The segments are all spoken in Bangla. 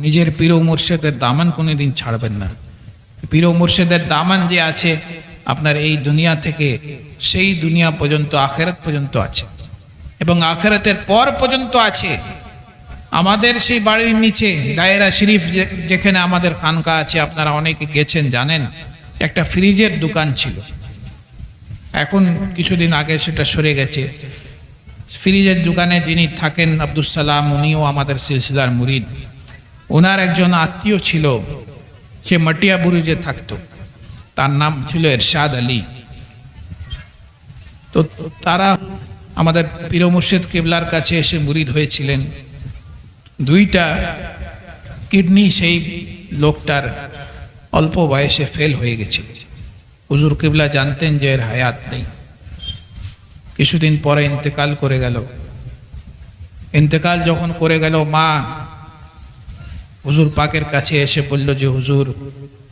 নিজের পীর মুর্শেদের দামান কোনোদিন ছাড়বেন না। পীর মুর্শেদের দামান যে আছে, আপনার এই দুনিয়া থেকে সেই দুনিয়া পর্যন্ত, আখেরাত পর্যন্ত আছে। এবং আখেরাতের পর পর্যন্ত আছে। আমাদের সেই বাড়ির নিচে, দায়রা শরীফ যেখানে আমাদের খানকা আছে, আপনারা অনেকে গেছেন, জানেন, একটা ফ্রিজের দোকান ছিল। এখন কিছুদিন আগে সেটা সরে গেছে। ফ্রিজের দোকানে যিনি থাকেন আব্দুল সালাম, উনিও আমাদের সিলসিলার মুরিদ। ওনার একজন আত্মীয় ছিল, সে মাটিয়া বুরুজে থাকতো। তার নাম ছিল এরশাদ আলী। তো তারা আমাদের পীর মুর্শিদ কেবলার কাছে এসে মুরিদ হয়েছিলেন। দুইটা কিডনি সেই লোকটার অল্প বয়সে ফেল হয়ে গেছিল। হুজুর কেবলা জানতেন যে এর হায়াত নেই। কিছুদিন পরে ইন্তেকাল করে গেল। ইন্তেকাল যখন করে গেল, মা হুজুর পাকের কাছে এসে বলল যে, হুজুর,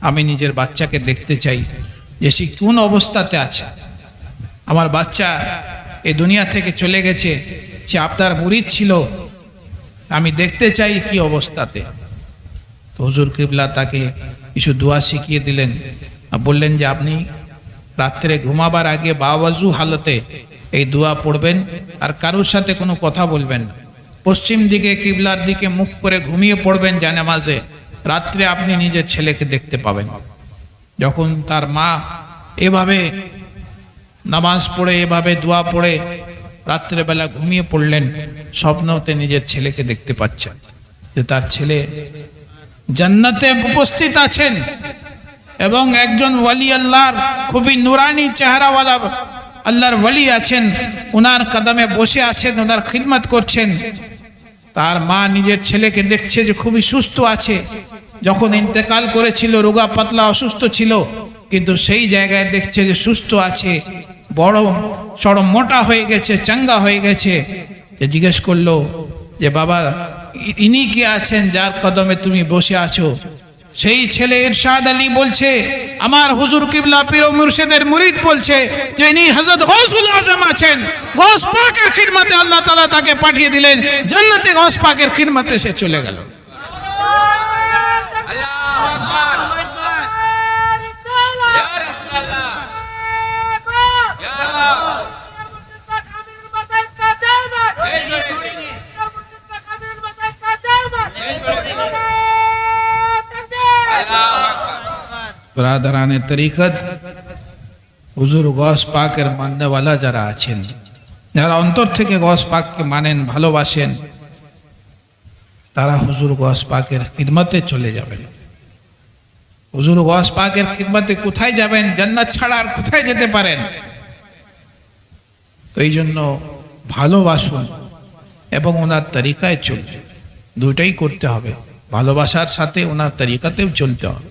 আমি নিজের বাচ্চাকে দেখতে চাই। যে সে কোন অবস্থাতে আছে। আমার বাচ্চা এ দুনিয়া থেকে চলে গেছে। সে আপনার মুরিদ ছিল। আমি দেখতে চাই কি অবস্থাতে। তো হুজুর কিবলা তাকে কিছু দোয়া শিখিয়ে দিলেন। বললেন যে, আপনি রাত্রে ঘুমাবার আগে বাওয়াজু হালতে এই দোয়া পড়বেন। আর কারোর সাথে কোনো কথা বলবেন না। পশ্চিম দিকে কিবলার দিকে মুখ করে ঘুমিয়ে পড়বেন জানামাজে রাত্রে আপনি নিজের ছেলেকে দেখতে পাবেন। যখন তার মা এভাবে নামাজ পড়ে, এভাবে দোয়া পড়ে, রাত্রেবেলা ঘুমিয়ে পড়লেন, স্বপ্নতে নিজের ছেলেকে দেখতে পাচ্ছেন যে তার ছেলে জান্নাতে উপস্থিত আছেন এবং একজন ওয়ালি আল্লাহর খুবই নুরানি চেহারাওয়ালা আল্লাহর ওয়ালি আছেন। ওনার কদমে বসে আছেন ওনার খিদমত করছেন। তার মা নিজের ছেলেকে দেখছে যে খুবই সুস্থ আছে। যখন ইন্তেকাল করেছিল, রোগা পাতলা অসুস্থ ছিল, কিন্তু সেই জায়গায় দেখছে যে সুস্থ আছে, বড় সড় মোটা হয়ে গেছে, চাঙ্গা হয়ে গেছে। জিজ্ঞেস করল যে, বাবা ইনি কি আছেন? যার কদমে তুমি বসে আছো? সেই ছেলে ইরশাদ আলী বলছে আমার হুজুর কিবলা পীর মুর্শিদের মুরিদ বলছে যে ইনি হযরত গৌসুল আজম আছেন গৌস পাকের খিদমতে আল্লাহ তাআলা তাকে পাঠিয়ে দিলেন, জান্নাতে গৌস পাকের খিদমতে সে চলে গেল। ব্রাদারানে তরিকত হুজুর গস পাকের মান্যওয়ালা যারা আছেন যারা অন্তর থেকে গস পাককে মানেন, ভালোবাসেন, তারা হুজুর গস পাকের খিদমতে চলে যাবেন۔ হুজুর গস পাকের খিদমতে কোথায় যাবেন؟ জান্নাত ছাড়া আর কোথায় যেতে পারেন؟ তো এই জন্য ভালোবাসুন এবং ওনার তরিকায় চলবে দুটাই করতে হবে। ভালোবাসার সাথে ওনার তরিকাতেও চলতে হবে।